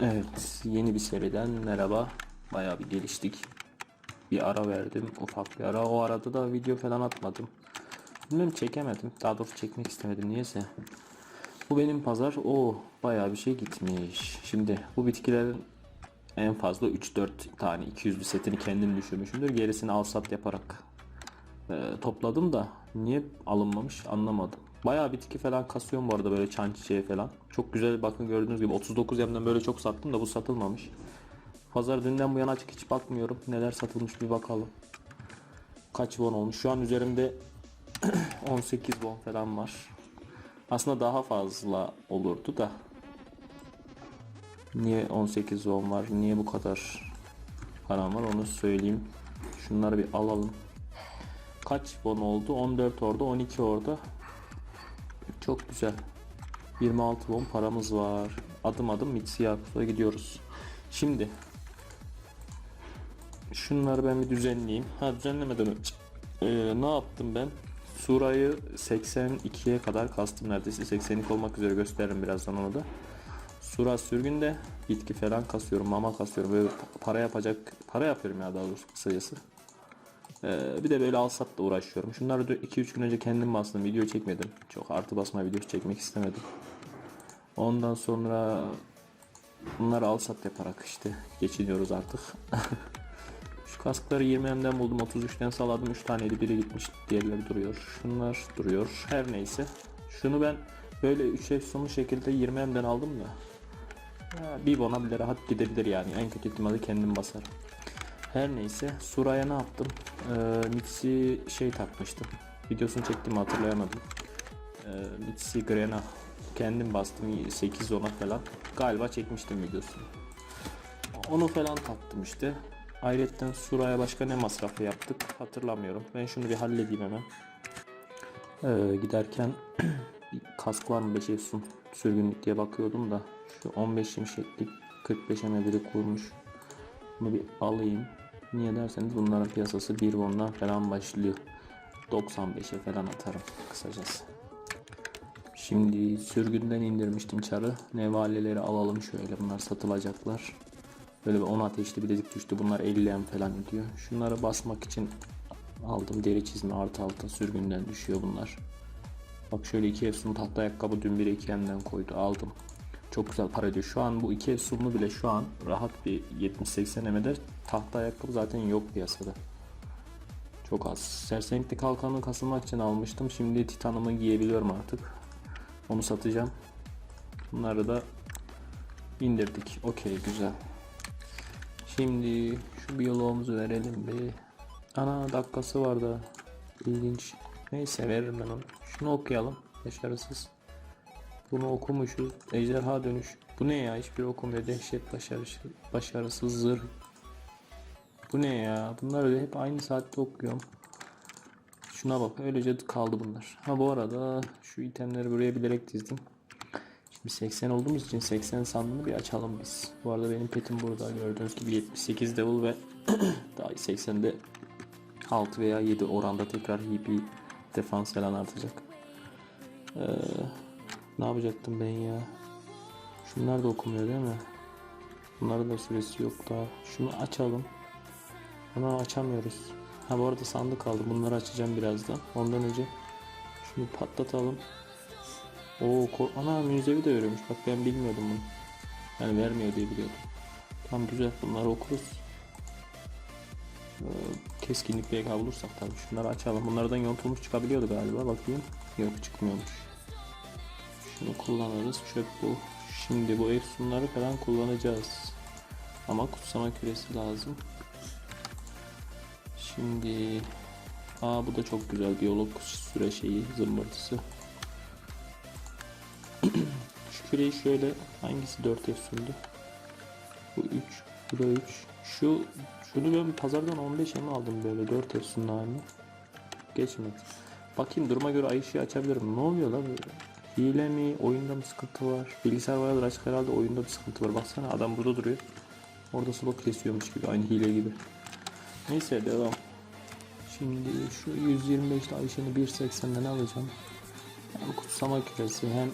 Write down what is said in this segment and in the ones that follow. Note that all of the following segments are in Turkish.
Evet, yeni bir seriden merhaba. Bayağı bir geliştik. Bir ara verdim, ufak bir ara. O arada da video falan atmadım. Bilmiyorum çekemedim. Daha doğrusu çekmek istemedim niyeyse. Bu benim pazar. O bayağı bir şey gitmiş. Şimdi bu bitkilerin en fazla 3-4 tane 200 setini kendim düşürmüşümdür. Gerisini al sat yaparak e, topladım da niye alınmamış anlamadım. Bayağı bitki falan kasıyorum bu arada böyle çan çiçeği falan. Çok güzel bakın gördüğünüz gibi 39 yemden böyle çok sattım da bu satılmamış. Pazar dünden bu yana açık hiç bakmıyorum. Neler satılmış bir bakalım. Kaç won olmuş? Şu an üzerimde 18 won falan var. Aslında daha fazla olurdu da. Niye 18 won var? Niye bu kadar param var onu söyleyeyim. Şunları bir alalım. Kaç won oldu? 14 orada, 12 orada. Çok güzel. 26 won paramız var. Adım adım Mitsiyaku'ya gidiyoruz. Şimdi şunları ben bir düzenleyeyim. Ha düzenlemeden önce Ee, ne yaptım ben? Surayı 82'ye kadar kastım neredeyse 82 olmak üzere gösteririm birazdan onu da. Sura sürgünde bitki falan kasıyorum, mama kasıyorum. Böyle para yapacak, para yapıyorum ya daha doğrusu kısacası. Ee, bir de böyle al satla uğraşıyorum. Şunları 2-3 gün önce kendim bastım. Video çekmedim. Çok artı basma video çekmek istemedim. Ondan sonra bunları al sat yaparak işte geçiniyoruz artık. Şu kaskları 20M'den buldum. 33'ten saladım. 3 taneydi. Biri gitmiş. Diğerleri duruyor. Şunlar duruyor. Her neyse. Şunu ben böyle 3 efsunlu şekilde 20M'den aldım da. Bir bona bile rahat gidebilir yani. En kötü ihtimalle kendim basarım. Her neyse Sura'ya ne yaptım? Ee, Mitsi şey takmıştım. Videosunu çektim hatırlayamadım. Ee, Mitsi Grena kendim bastım 8 ona falan. Galiba çekmiştim videosunu. Onu falan taktım işte. Ayrıca Sura'ya başka ne masrafı yaptık hatırlamıyorum. Ben şunu bir halledeyim hemen. Ee, giderken kask var mı 5 efsun sürgünlük diye bakıyordum da şu 15 şimşeklik 45 biri kurmuş. Bunu bir alayım. Niye derseniz bunların piyasası 1 won'dan falan başlıyor. 95'e falan atarım kısacası. Şimdi sürgünden indirmiştim çarı. Nevaleleri alalım şöyle bunlar satılacaklar. Böyle bir 10 ateşli bilezik düştü. Bunlar 50 em falan ediyor. Şunları basmak için aldım. Deri çizme artı alta sürgünden düşüyor bunlar. Bak şöyle iki efsun tahta ayakkabı dün bir 2 emden koydu. Aldım. Çok güzel para ediyor. Şu an bu iki efsunlu bile şu an rahat bir 70-80 emede tahta ayakkabı zaten yok piyasada. Çok az. Sersenkli kalkanı kasılmak için almıştım. Şimdi titanımı giyebiliyorum artık. Onu satacağım. Bunları da indirdik. Okey güzel. Şimdi şu biyoloğumuzu verelim bir. Ana dakikası var da. İlginç. Neyse veririm ben onu. Şunu okuyalım. Başarısız. Bunu okumuşuz. Ejderha dönüş. Bu ne ya? Hiçbir okumuyor. Dehşet başarısı, başarısız zırh. Bu ne ya? Bunlar öyle hep aynı saatte okuyorum. Şuna bak. Öylece kaldı bunlar. Ha bu arada şu itemleri buraya bilerek dizdim. Şimdi 80 olduğumuz için 80 sandığını bir açalım biz. Bu arada benim petim burada. Gördüğünüz gibi 78 level ve daha 80'de 6 veya 7 oranda tekrar HP defans falan artacak. Ee, ne yapacaktım ben ya? Şunlar da okumuyor değil mi? Bunların da süresi yok daha. Şunu açalım. Ama açamıyoruz. Ha bu arada sandık aldım. Bunları açacağım birazdan. Ondan önce şunu patlatalım. Oo, ana müzevi de veriyormuş. Bak ben bilmiyordum bunu. Yani vermiyor diye biliyordum. Tamam güzel. Bunları okuruz. Ee, keskinlik BK bulursak tabii. Şunları açalım. Bunlardan yontulmuş çıkabiliyordu galiba. Bakayım. Yok çıkmıyormuş. Şunu kullanırız. Çöp bu. Şimdi bu efsunları falan kullanacağız. Ama kutsama küresi lazım. Şimdi Aa bu da çok güzel biyolog süre şeyi zımbırtısı. Şu küreyi şöyle hangisi 4 efsundu? Bu 3, bu da 3. Şu şunu ben pazardan 15 mi aldım böyle 4 efsunlu halini. Geçmedi. Bakayım duruma göre ay ışığı açabilirim. Ne oluyor lan böyle? Hile mi? Oyunda mı sıkıntı var? Bilgisayar bayağıdır açık herhalde oyunda bir sıkıntı var. Baksana adam burada duruyor. Orada slot kesiyormuş gibi aynı hile gibi. Neyse devam. Şimdi şu 125'li Ayşe'ni 1.80'den alacağım. Hem kutsama küresi hem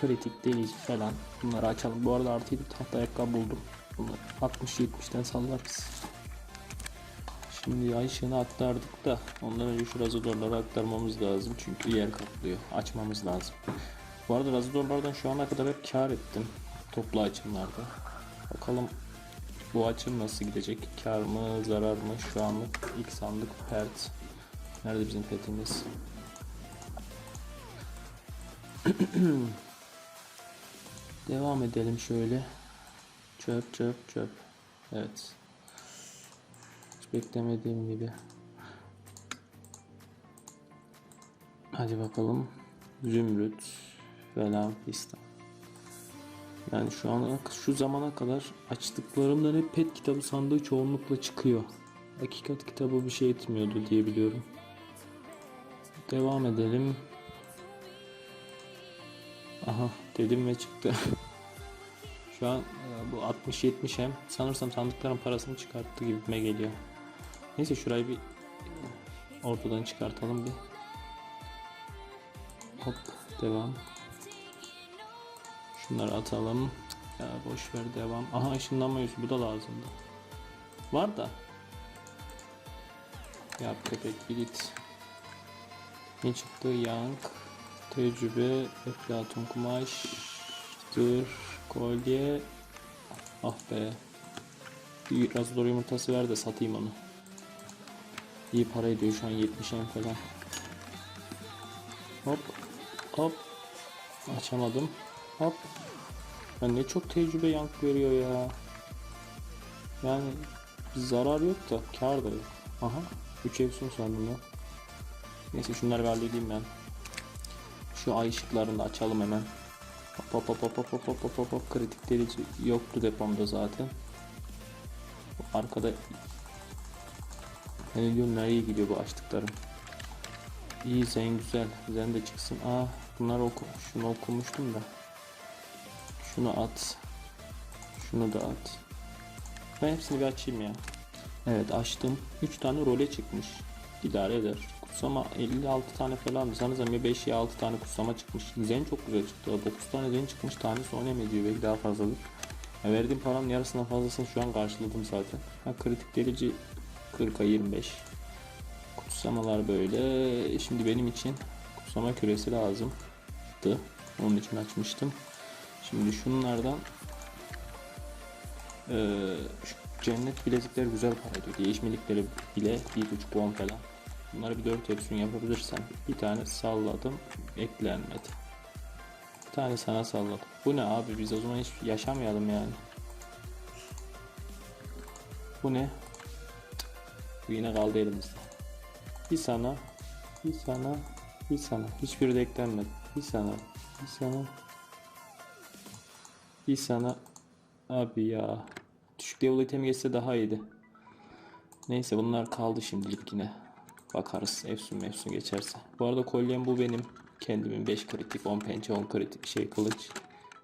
kritik delici falan bunları açalım. Bu arada artı 7 tahta ayakkabı buldum. Bunları 60-70'ten sallarız. Şimdi ay ışığını aktardık da ondan önce şu razodorları aktarmamız lazım. Çünkü yer kaplıyor. Açmamız lazım. Bu arada razodorlardan şu ana kadar hep kar ettim. Toplu açımlarda. Bakalım bu açım nasıl gidecek? Kar mı, zarar mı? Şu anlık ilk sandık pert. Nerede bizim petimiz? Devam edelim şöyle. Çöp çöp çöp. Evet. Beklemediğim gibi. Hadi bakalım. Zümrüt falan fistan. Yani şu an şu zamana kadar açtıklarımdan hep pet kitabı sandığı çoğunlukla çıkıyor. Hakikat kitabı bir şey etmiyordu diye biliyorum. Devam edelim. Aha dedim ve çıktı. Şu an e, bu 60-70 hem sanırsam sandıkların parasını çıkarttı gibime geliyor. Neyse şurayı bir ortadan çıkartalım bir. Hop devam. Şunları atalım. Ya boş ver devam. Aha ışınlanma yüzü bu da lazımdı. Var da. Yap köpek bir. Ne çıktı? Yank. Tecrübe. Eflatun kumaş. Dır. Kolye. Ah be. Bir Razor yumurtası ver de satayım onu. İyi para ediyor şu an 70 en falan. Hop. Hop. Açamadım. Hop. Ya ne çok tecrübe yank veriyor ya. Yani zarar yok da kar da yok. Aha. 3 efsun sandım ya. Neyse şunları bir halledeyim ben. Şu ay ışıklarını da açalım hemen. Hop hop hop hop hop hop hop hop hop kritik yoktu depomda zaten. Arkada ne diyorum nereye gidiyor bu açtıklarım. İyi Zen güzel. Zen de çıksın. Aa bunlar oku şunu okumuştum da. Şunu at. Şunu da at. Ben hepsini bir açayım ya. Evet açtım. 3 tane role çıkmış. İdare eder. Kutsama 56 tane falan. Sanırsam ya 5 ya 6 tane kutsama çıkmış. Zen çok güzel çıktı. 9 tane zen çıkmış. Tanesi 10 ediyor. Belki daha fazladır. Ya verdiğim paranın yarısından fazlasını şu an karşıladım zaten. Ha, kritik delici 40'a 25. Kutsamalar böyle. Şimdi benim için kutsama küresi lazımdı. Onun için açmıştım. Şimdi şunlardan eee, şu cennet bilezikleri güzel para ediyor. Değişmelikleri bile 1.5 puan falan. Bunları bir 4 efsun yapabilirsem bir tane salladım eklenmedi. Bir tane sana salladım. Bu ne abi biz o zaman hiç yaşamayalım yani. Bu ne? Bu yine kaldı elimizde. Bir sana, bir sana, bir sana. Hiçbiri de eklenmedi. Bir sana, bir sana, bir sana. Abi ya. Düşük level item geçse daha iyiydi. Neyse bunlar kaldı şimdilik yine. Bakarız efsun mefsun geçerse. Bu arada kolyem bu benim. Kendimin 5 kritik, 10 pençe, 10 kritik şey kılıç.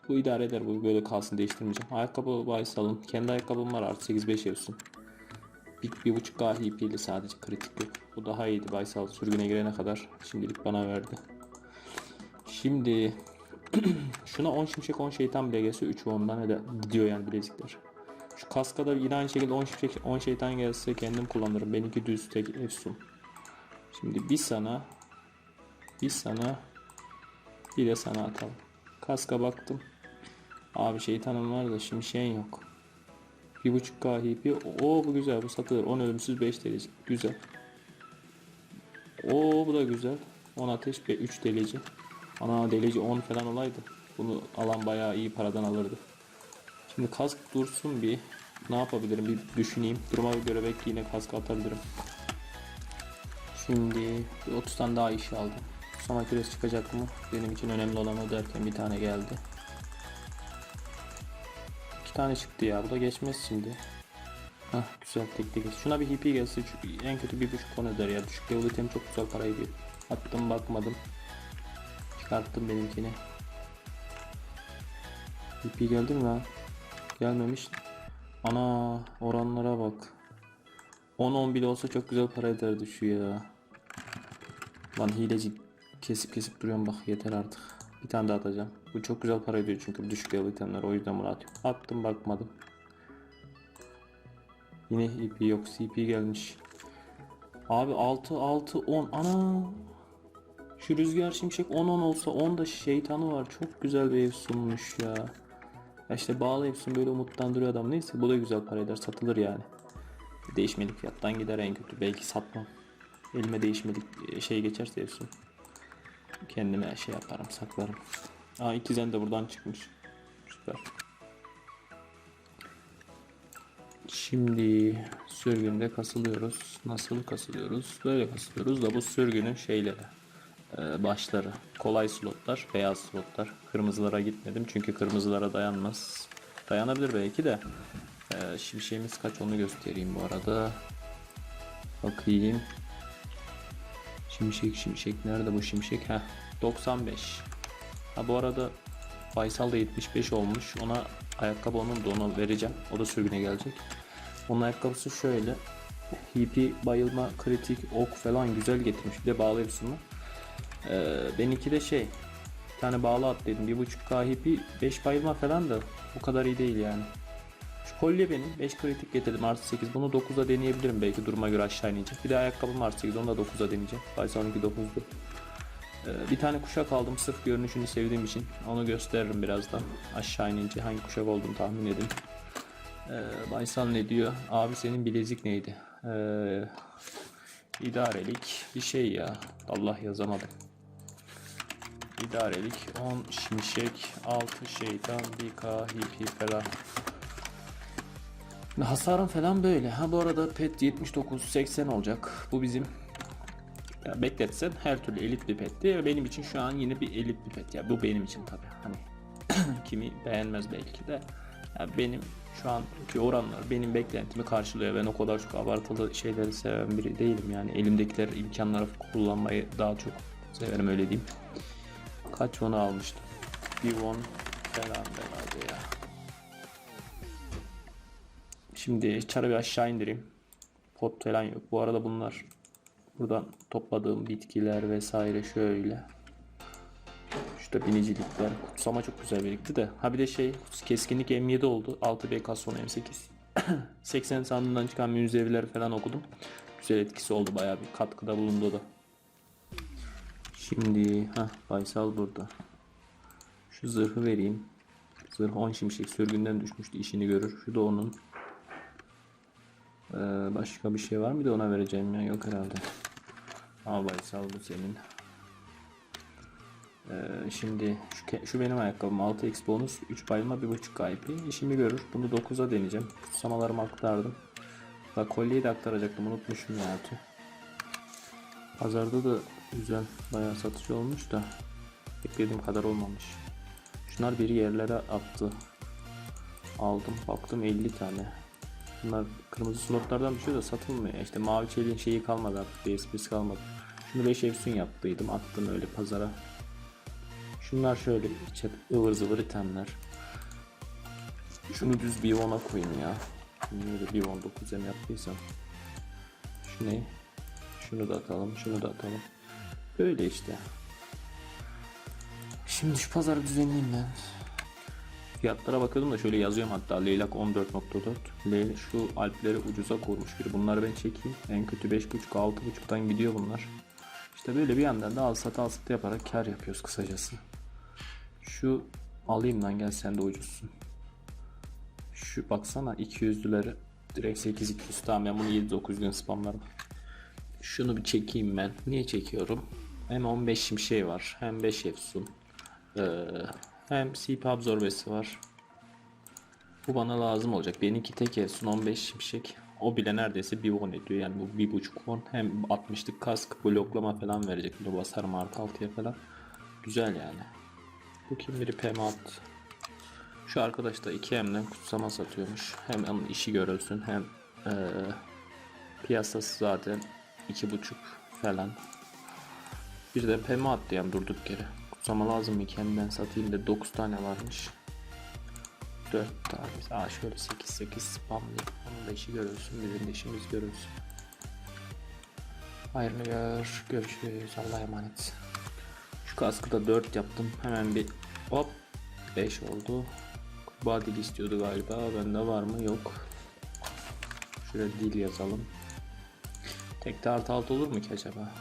Bu idare eder bu böyle kalsın değiştirmeyeceğim. Ayakkabı bahis alın. Kendi ayakkabım var artı 8-5 efsun. Bir, bir buçuk K HP'li sadece kritik yok. Bu daha iyiydi Baysal sürgüne girene kadar. Şimdilik bana verdi. Şimdi şuna 10 şimşek 10 şeytan bile gelse 3 ondan eder. Gidiyor yani bilezikler. Şu kaskada yine aynı şekilde 10 şimşek 10 şeytan gelse kendim kullanırım. Benimki düz tek efsun. Şimdi bir sana bir sana bir de sana atalım. Kaska baktım. Abi şeytanım var da şimşeğin yok. 1.5K HP. Oo bu güzel bu satılır. 10 ölümsüz 5 delici. Güzel. Oo bu da güzel. 10 ateş ve 3 delici. Ana delici 10 falan olaydı. Bunu alan bayağı iyi paradan alırdı. Şimdi kask dursun bir. Ne yapabilirim bir düşüneyim. Duruma göre belki yine kask atabilirim. Şimdi bir 30 tane daha iş aldım. Sama küresi çıkacak mı? Benim için önemli olan o derken bir tane geldi. İki tane çıktı ya. Bu da geçmez şimdi. Hah güzel tek tek. Şuna bir HP gelse en kötü bir buçuk kon eder ya. Düşük level item çok güzel para ediyor. Attım bakmadım. Çıkarttım benimkini. HP geldi mi lan? Gelmemiş. Ana oranlara bak. 10-10 bile olsa çok güzel para ederdi şu ya. Lan hileci kesip kesip duruyorum bak yeter artık. Bir tane daha atacağım. Bu çok güzel para ediyor çünkü düşük level itemler. O yüzden bunu atıyorum. Attım bakmadım. Yine EP yok. CP gelmiş. Abi 6 6 10 ana. Şu rüzgar şimşek 10 10 olsa 10 da şeytanı var. Çok güzel bir ev sunmuş ya. Ya işte bağlı Efsun böyle umutlandırıyor adam. Neyse bu da güzel para eder. Satılır yani. Değişmedik fiyattan gider en kötü. Belki satmam. Elime değişmedik e, şey geçerse Efsun. Kendime şey yaparım saklarım. Aa ikizen de buradan çıkmış. Süper. Şimdi sürgünde kasılıyoruz. Nasıl kasılıyoruz? Böyle kasılıyoruz da bu sürgünün şeyleri. e, başları. Kolay slotlar, beyaz slotlar. Kırmızılara gitmedim çünkü kırmızılara dayanmaz. Dayanabilir belki de. E, şimşeğimiz kaç onu göstereyim bu arada. Bakayım. Şimşek şimşek nerede bu şimşek? Heh 95. Ha bu arada Faysal da 75 olmuş. Ona ayakkabı onun da onu vereceğim. O da sürgüne gelecek. Onun ayakkabısı şöyle. HP bayılma kritik ok falan güzel getirmiş. Bir de bağlı hepsini. Ee, benimki de şey. Bir tane bağlı at dedim. 1.5k HP 5 bayılma falan da bu kadar iyi değil yani. Şu kolye benim. 5 kritik getirdim artı 8. Bunu 9'a deneyebilirim belki duruma göre aşağı inecek. Bir de ayakkabım artı 8. Onu da 9'a deneyeceğim. Faysal'ınki 9'du. Ee, bir tane kuşak aldım sırf görünüşünü sevdiğim için. Onu gösteririm birazdan. Aşağı inince hangi kuşak olduğunu tahmin edin. Ee, Baysal ne diyor? Abi senin bilezik neydi? Ee, idarelik bir şey ya. Allah yazamadım. İdarelik 10 şimşek 6 şeytan 1k hipi falan. Hasarım falan böyle. Ha bu arada pet 79 80 olacak. Bu bizim ya bekletsen her türlü elit bir petti. Benim için şu an yine bir elit bir. Ya bu benim için tabi. Hani kimi beğenmez belki de. Ya benim şu anki oranlar benim beklentimi karşılıyor. Ben o kadar çok abartılı şeyleri seven biri değilim. Yani elimdekiler imkanları kullanmayı daha çok severim öyle diyeyim. Kaç won almıştım? Bir won falan herhalde ya. Şimdi çarı bir aşağı indireyim. Pot falan yok. Bu arada bunlar buradan topladığım bitkiler vesaire şöyle. Şurada binicilikler. Kutsama çok güzel birikti de. Ha bir de şey keskinlik M7 oldu. 6B Kasson M8. 80 sandığından çıkan münzeviler falan okudum. Güzel etkisi oldu. Bayağı bir katkıda bulundu da. Şimdi ha Faysal burada. Şu zırhı vereyim. Zırh 10 şimşek sürgünden düşmüştü işini görür. Şu da onun. Ee, başka bir şey var mı da ona vereceğim ya yok herhalde. Ama Faysal bu senin. Ee, şimdi şu, şu benim ayakkabım 6x bonus 3 bayılma 1.5 IP işimi görür. Bunu 9'a deneyeceğim. Kutsamalarımı aktardım. Bak kolyeyi de aktaracaktım unutmuşum ya. tüh. Pazarda da güzel bayağı satış olmuş da beklediğim kadar olmamış. Şunlar biri yerlere attı. Aldım baktım 50 tane. Bunlar kırmızı slotlardan düşüyor da satılmıyor. İşte mavi çeliğin şeyi kalmadı artık. DSP'si kalmadı. Şunu 5 efsun yaptıydım. Attım öyle pazara. Şunlar şöyle içe ıvır zıvır itemler. Şunu düz bir ona koyayım ya. Niye de bir 19 em yaptıysam. Şu ne? Şunu da atalım, şunu da atalım. Böyle işte. Şimdi şu pazarı düzenleyeyim ben. Fiyatlara bakıyordum da şöyle yazıyorum hatta Leylak 14.4 Leyla şu Alpleri ucuza kurmuş biri. Bunları ben çekeyim. En kötü 5.5 6.5'tan gidiyor bunlar. İşte böyle bir yandan da al sat al sat yaparak kar yapıyoruz kısacası. Şu alayım lan gel sen de ucuzsun. Şu baksana 200'lüleri direkt 8 200 tamam ben bunu 7-9 gün spamlarım Şunu bir çekeyim ben. Niye çekiyorum? Hem 15 şimşeği var hem 5 efsun. Ee, hem CP absorbesi var. Bu bana lazım olacak. Benimki tek Efsun 15 şimşek. O bile neredeyse bir won ediyor. Yani bu bir buçuk won. Hem 60'lık kask bloklama falan verecek. De basarım artı 6'ya falan. Güzel yani. Bu kim biri PM attı. Şu arkadaş da 2M'den kutsama satıyormuş. Hem onun işi görülsün hem eee, piyasası zaten 2.5 falan. Bir de PM attı yani durduk yere. Kutsama lazım mı kendimden satayım da 9 tane varmış. 4 tane. Aa şöyle 8 8 spamlayayım. Onun da işi görülsün. Bizim de işimiz görülsün. Hayırlı gör. Görüşürüz. Allah'a emanet. Şu Kaskı da 4 yaptım. Hemen bir hop 5 oldu. Body istiyordu galiba. Bende var mı? Yok. Şuraya dil yazalım. Tekte artı 6 olur mu ki acaba?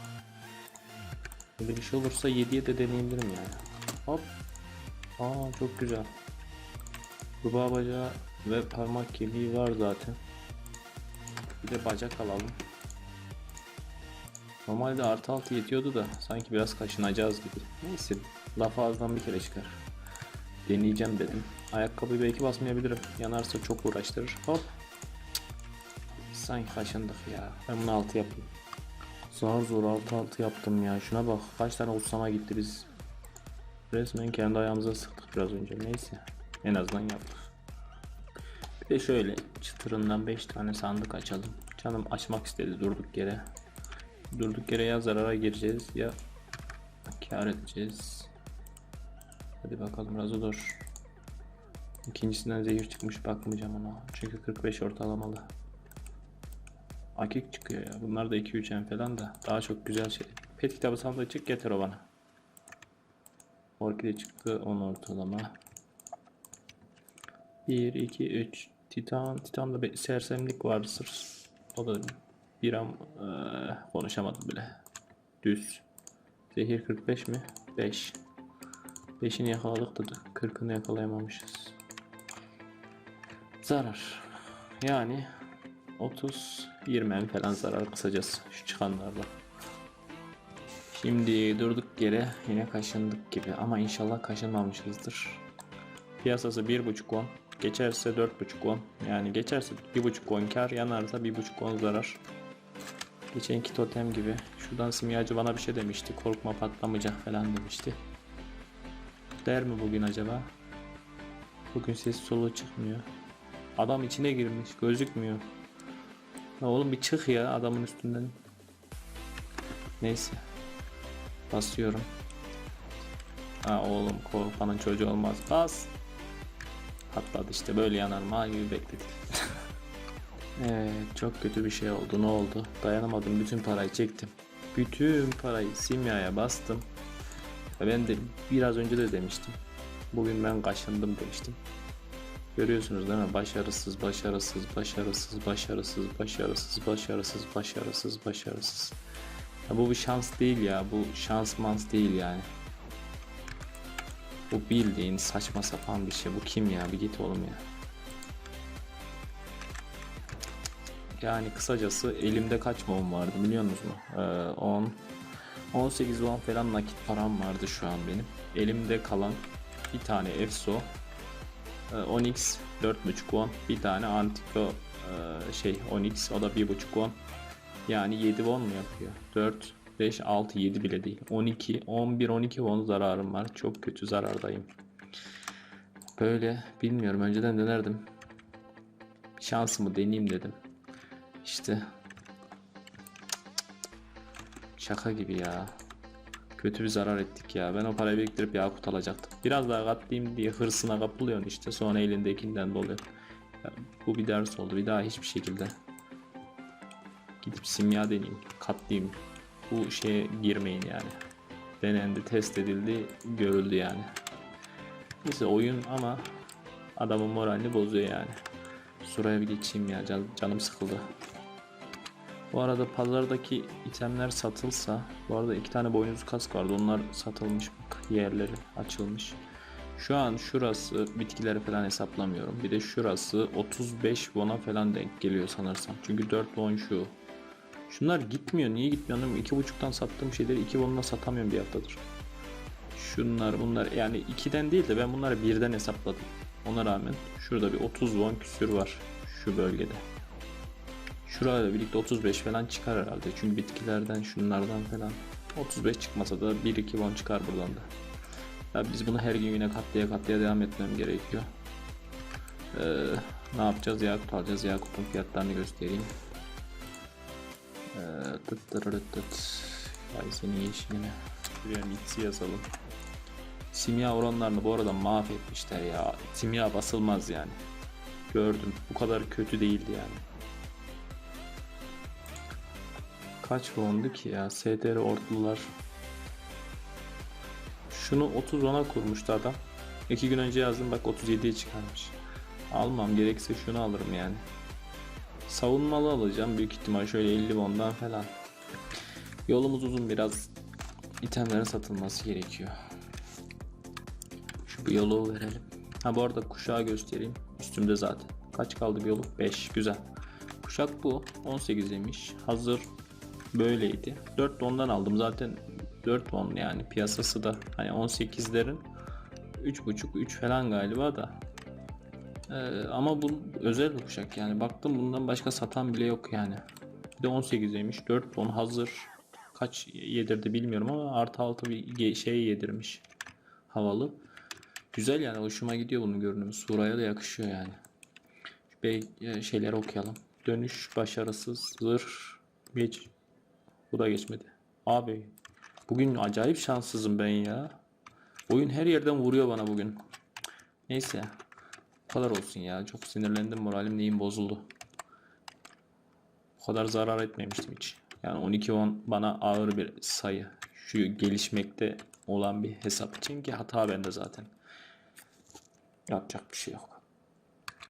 Böyle bir şey olursa 7'ye de deneyebilirim yani. Hop. Aa çok güzel. Kurbağa bacağı ve parmak kemiği var zaten. Bir de bacak alalım. Normalde artı 6 yetiyordu da sanki biraz kaşınacağız gibi. Neyse laf ağızdan bir kere çıkar. Deneyeceğim dedim. Ayakkabıyı belki basmayabilirim. Yanarsa çok uğraştırır. Hop. Sanki kaşındık ya. Ben bunu 6 yapayım. Zor zor 6 6 yaptım ya. Şuna bak kaç tane uçsama gitti biz. Resmen kendi ayağımıza sıktık biraz önce. Neyse. En azından yaptık. Bir de şöyle çıtırından 5 tane sandık açalım. Canım açmak istedi durduk yere. Durduk yere ya zarara gireceğiz ya kar edeceğiz. Hadi bakalım razı dur. İkincisinden zehir çıkmış bakmayacağım ona. Çünkü 45 ortalamalı. Akik çıkıyor ya. Bunlar da 2-3 en falan da. Daha çok güzel şey. Pet kitabı sandığı çık getir o bana. Orkide çıktı 10 ortalama. 1, 2, 3. Titan. Titan'da bir sersemlik var sır. O da bir an eee, konuşamadım bile. Düz. Zehir 45 mi? 5. 5'ini yakaladık da 40'ını yakalayamamışız. Zarar. Yani 30 20 en falan zarar kısacası şu çıkanlarla. Şimdi durduk yere yine kaşındık gibi ama inşallah kaşınmamışızdır. Piyasası 1.5 won. Geçerse 4.5 won. Yani geçerse 1.5 won kar, yanarsa 1.5 won zarar. Geçenki totem gibi. Şuradan simyacı bana bir şey demişti. Korkma patlamayacak falan demişti. Der mi bugün acaba? Bugün ses solu çıkmıyor. Adam içine girmiş. Gözükmüyor. Ya oğlum bir çık ya adamın üstünden. Neyse. Basıyorum. Ha oğlum korkanın çocuğu olmaz. Bas. Patladı işte böyle yanar mı gibi bekledik. evet çok kötü bir şey oldu. Ne oldu? Dayanamadım bütün parayı çektim. Bütün parayı simyaya bastım. Ben de biraz önce de demiştim. Bugün ben kaşındım demiştim. Görüyorsunuz değil mi? Başarısız, başarısız, başarısız, başarısız, başarısız, başarısız, başarısız, başarısız. Ya bu bir şans değil ya. Bu şans mans değil yani. Bu bildiğin saçma sapan bir şey. Bu kim ya? Bir git oğlum ya. Yani kısacası elimde kaç won vardı biliyor musunuz? Ee, 10 18 won falan nakit param vardı şu an benim. Elimde kalan bir tane EFSO Onyx 4.5 won. Bir tane Antico e, şey Onyx. O da 1.5 won. Yani 7 won mu yapıyor? 4 5 6 7 bile değil. 12 11 12 won zararım var. Çok kötü zarardayım. Böyle bilmiyorum. Önceden denerdim. Şansımı deneyeyim dedim. İşte. Şaka gibi ya Kötü bir zarar ettik ya. Ben o parayı biriktirip Yakut alacaktım. Biraz daha katlayayım diye hırsına kapılıyorsun işte. Sonra elindekinden doluyor. Bu bir ders oldu. Bir daha hiçbir şekilde gidip simya deneyeyim. Katlayayım. Bu şeye girmeyin yani. Denendi, test edildi, görüldü yani. Neyse oyun ama adamın moralini bozuyor yani. Suraya bir geçeyim ya. Can, canım sıkıldı. Bu arada pazardaki itemler satılsa, bu arada iki tane boynuzlu kask vardı. Onlar satılmış bak yerleri açılmış. Şu an şurası bitkileri falan hesaplamıyorum. Bir de şurası 35 won'a falan denk geliyor sanırsam. Çünkü 4 won şu. Şunlar gitmiyor. Niye gitmiyor? anlamıyorum. 2.5'tan sattığım şeyleri 2 won'la satamıyorum bir haftadır. Şunlar bunlar yani 2'den değil de ben bunları 1'den hesapladım. Ona rağmen şurada bir 30 won küsür var şu bölgede. Şurayla birlikte 35 falan çıkar herhalde. Çünkü bitkilerden şunlardan falan 35 çıkmasa da 1-2 won çıkar buradan da. Ya biz bunu her gün yine katlaya katlaya devam etmem gerekiyor. Ee, ne yapacağız? Yakut alacağız. Yakut'un fiyatlarını göstereyim. Ee, tıt tırırıt tıt. Ay seni yeşiline. Buraya mitsi yazalım. Simya oranlarını bu arada mahvetmişler ya. Simya basılmaz yani. Gördüm. Bu kadar kötü değildi yani. Kaç wondu ki ya? STR ordular Şunu 30 ona kurmuştu adam. 2 gün önce yazdım bak 37'ye çıkarmış. Almam gerekirse şunu alırım yani. Savunmalı alacağım büyük ihtimal şöyle 50 bondan falan. Yolumuz uzun biraz. itemlerin satılması gerekiyor. Şu bir yolu verelim. Ha bu arada kuşağı göstereyim. Üstümde zaten. Kaç kaldı bir yolu? 5. Güzel. Kuşak bu. 18 demiş. Hazır böyleydi. 4 ondan aldım. Zaten 4 on yani piyasası da hani 18'lerin 3.5 3 falan galiba da. Ee, ama bu özel bir kuşak yani. Baktım bundan başka satan bile yok yani. Bir de 18 demiş. 4 ton hazır. Kaç yedirdi bilmiyorum ama artı altı bir şey yedirmiş. Havalı. Güzel yani hoşuma gidiyor bunun görünümü. Suraya da yakışıyor yani. Bey e, şeyleri okuyalım. Dönüş başarısız. Zırh. Geç. Bu da geçmedi. Abi bugün acayip şanssızım ben ya. Oyun her yerden vuruyor bana bugün. Neyse. Bu kadar olsun ya. Çok sinirlendim. Moralim neyim bozuldu. Bu kadar zarar etmemiştim hiç. Yani 12-10 bana ağır bir sayı. Şu gelişmekte olan bir hesap için ki hata bende zaten. Yapacak bir şey yok.